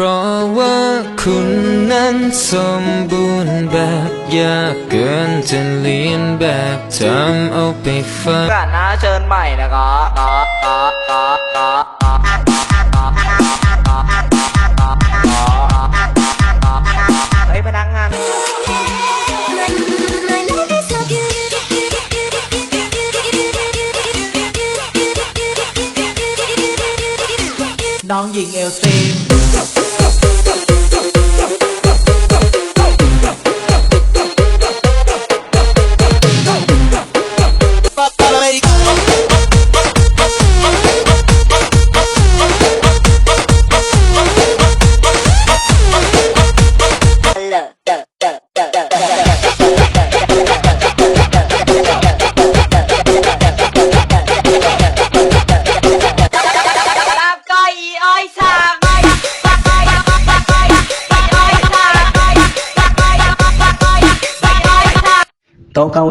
ราะว่าคุณนั้นสมบูรณ์แบบยากเกินจะเลียนแบบทำเอาไปฝันกันนะเชิญใหม่นะครับเฮ้ยพนักงาน น้องหญิงเอลซี ตามก้อ